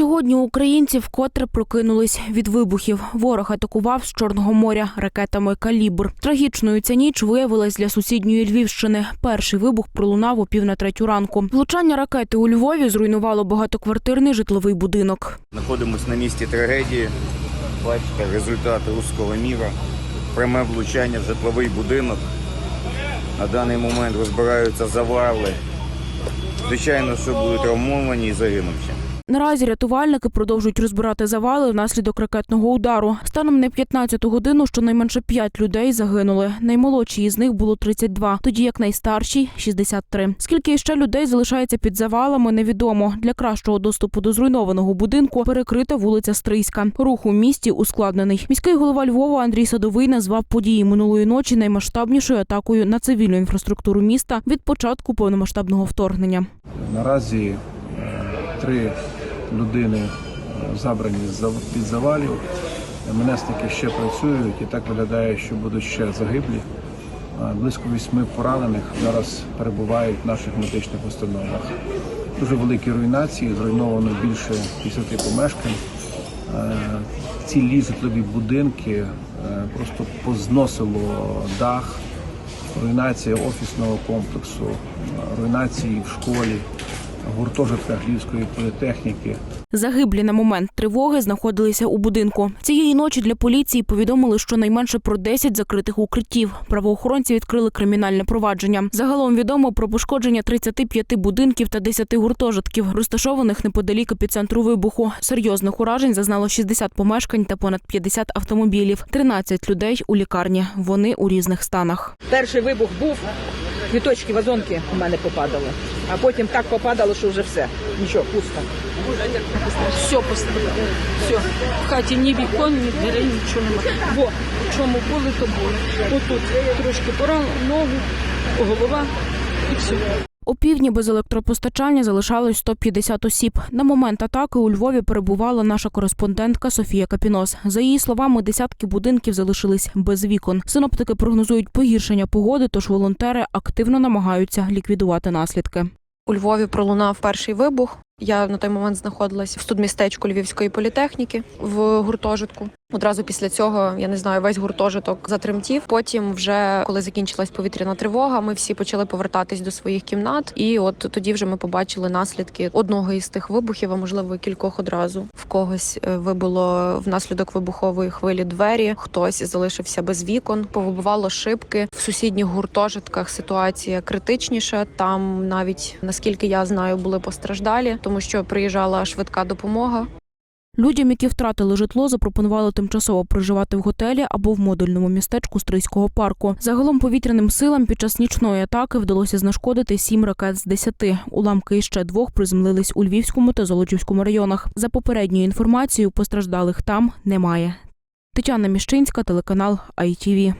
Сьогодні українці вкотре прокинулись від вибухів. Ворог атакував з Чорного моря ракетами «Калібр». Трагічною ця ніч виявилась для сусідньої Львівщини. Перший вибух пролунав о пів на третю ранку. Влучання ракети у Львові зруйнувало багатоквартирний житловий будинок. Знаходимось на місці трагедії. Бачите, результати руського міра. Пряме влучання в житловий будинок. На даний момент розбираються завали. Звичайно, що будуть травмовані і загинувші. Наразі рятувальники продовжують розбирати завали внаслідок ракетного удару. Станом на 15-ту годину щонайменше 5 людей загинули. Наймолодшій із них було 32, тоді як найстаршій – 63. Скільки ще людей залишається під завалами, невідомо. Для кращого доступу до зруйнованого будинку перекрита вулиця Стрийська. Рух у місті ускладнений. Міський голова Львова Андрій Садовий назвав події минулої ночі наймасштабнішою атакою на цивільну інфраструктуру міста від початку повномасштабного вторгнення. Наразі е, три людини е, забрані з зав- під завалів. Менесники ще працюють і так виглядає, що будуть ще загиблі. Близько вісьми поранених зараз перебувають в наших медичних установах. Дуже великі руйнації, зруйновано більше 50 помешкань. Е, Цілі житлові будинки е, просто позносило дах, руйнація офісного комплексу, руйнації в школі, гуртожитках Львівської політехніки. Загиблі на момент тривоги знаходилися у будинку. Цієї ночі для поліції повідомили, що найменше про 10 закритих укриттів. Правоохоронці відкрили кримінальне провадження. Загалом відомо про пошкодження 35 будинків та 10 гуртожитків, розташованих неподалік епіцентру вибуху. Серйозних уражень зазнало 60 помешкань та понад 50 автомобілів. 13 людей у лікарні. Вони у різних станах. Перший вибух був, квіточки, вазонки у мене попадали. А потім так попадало, що вже все. Нічого, пусто. Все пусто. Все. В хаті ні вікон, ні дверей, нічого немає. Бо в чому були, то були. Отут трошки порано, ногу, голова і все. У півдні без електропостачання залишалось 150 осіб. На момент атаки у Львові перебувала наша кореспондентка Софія Капінос. За її словами, десятки будинків залишились без вікон. Синоптики прогнозують погіршення погоди, тож волонтери активно намагаються ліквідувати наслідки. У Львові пролунав перший вибух. Я на той момент знаходилась в студмістечку Львівської політехніки в гуртожитку. Одразу після цього я не знаю, весь гуртожиток затремтів. Потім, вже коли закінчилась повітряна тривога, ми всі почали повертатись до своїх кімнат. І от тоді вже ми побачили наслідки одного із тих вибухів, а можливо кількох одразу. В когось е, вибило внаслідок вибухової хвилі двері, хтось залишився без вікон, повибивало шибки. В сусідніх гуртожитках ситуація критичніша. Там навіть наскільки я знаю, були постраждалі, тому що приїжджала швидка допомога. Людям, які втратили житло, запропонували тимчасово проживати в готелі або в модульному містечку Стрийського парку. Загалом повітряним силам під час нічної атаки вдалося знешкодити сім ракет з десяти. Уламки іще двох приземлились у Львівському та Золочівському районах. За попередньою інформацією, постраждалих там немає. Тетяна Міщинська, телеканал ITV.